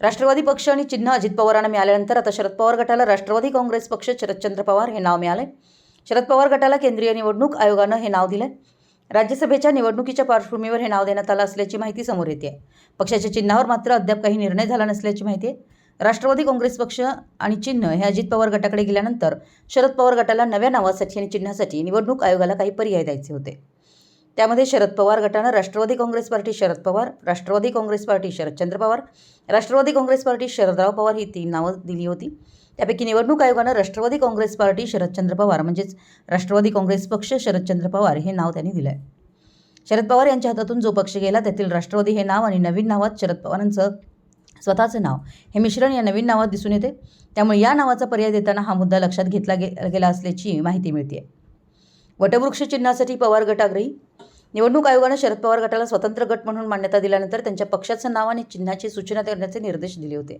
राष्ट्रवादी पक्ष आणि चिन्ह अजित पवारांना मिळाल्यानंतर आता शरद पवार गटाला राष्ट्रवादी काँग्रेस पक्ष शरदचंद्र पवार हे नाव मिळाले शरद पवार गटाला केंद्रीय निवडणूक आयोगानं हे नाव दिलं राज्यसभेच्या निवडणुकीच्या पार्श्वभूमीवर हे नाव देण्यात आलं असल्याची माहिती समोर येते पक्षाच्या चिन्हावर मात्र अद्याप काही निर्णय झाला नसल्याची माहिती आहे. राष्ट्रवादी काँग्रेस पक्ष आणि चिन्ह हे अजित पवार गटाकडे गेल्यानंतर शरद पवार गटाला नव्या नावासाठी आणि चिन्हासाठी निवडणूक आयोगाला काही पर्याय द्यायचे होते. त्यामध्ये शरद पवार गटानं Rashtravadi Congress party Sharad Pawar Rashtravadi Congress party Sharadchandra Pawar Rashtravadi Congress party Sharadrao Pawar ही तीन नावं दिली होती. त्यापैकी निवडणूक आयोगानं राष्ट्रवादी काँग्रेस पार्टी शरदचंद्र पवार म्हणजेच राष्ट्रवादी काँग्रेस पक्ष शरदचंद्र पवार हे नाव त्यांनी दिलं आहे शरद पवार यांच्या हातातून जो पक्ष गेला त्यातील राष्ट्रवादी हे नाव आणि नवीन नावात शरद पवारांचं स्वतःचं नाव हे मिश्रण या नवीन नावात दिसून येते. त्यामुळे या नावाचा पर्याय देताना हा मुद्दा लक्षात घेतला गे गेला असल्याची माहिती मिळते वटवृक्ष चिन्हासाठी पवार गटाग्रही निवडणूक आयोगानं शरद पवार गटाला स्वतंत्र गट म्हणून मान्यता दिल्यानंतर त्यांच्या पक्षाचं नाव आणि चिन्हाची सूचना करण्याचे निर्देश दिले होते.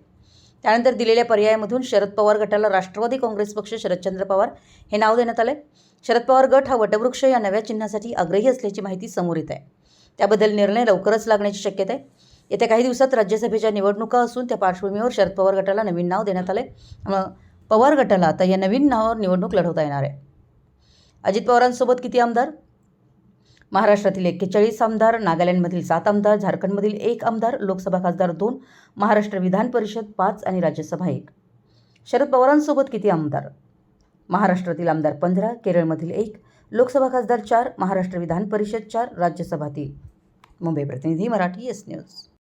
त्यानंतर दिलेल्या पर्यायामधून शरद पवार गटाला राष्ट्रवादी काँग्रेस पक्ष शरदचंद्र पवार हे नाव देण्यात आले शरद पवार गट हा वटवृक्ष या नव्या चिन्हासाठी आग्रही असल्याची माहिती समोर येत आहे. त्याबद्दल निर्णय लवकरच लागण्याची शक्यता आहे. येत्या काही दिवसात राज्यसभेच्या निवडणुका असून त्या पार्श्वभूमीवर शरद पवार गटाला नवीन नाव देण्यात आले त्यामुळं पवार गटाला आता या नवीन नावावर निवडणूक लढवता येणार आहे. अजित पवारांसोबत किती आमदार? महाराष्ट्रातील एक्केचाळीस आमदार नागालँडमधील सात आमदार झारखंडमधील एक आमदार लोकसभा खासदार दोन महाराष्ट्र विधान परिषद पाच आणि राज्यसभा एक. शरद पवारांसोबत किती आमदार? महाराष्ट्रातील आमदार पंधरा केरळमधील एक लोकसभा खासदार चार महाराष्ट्र विधान परिषद चार राज्यसभा तीन. मुंबई प्रतिनिधी मराठी एस न्यूज.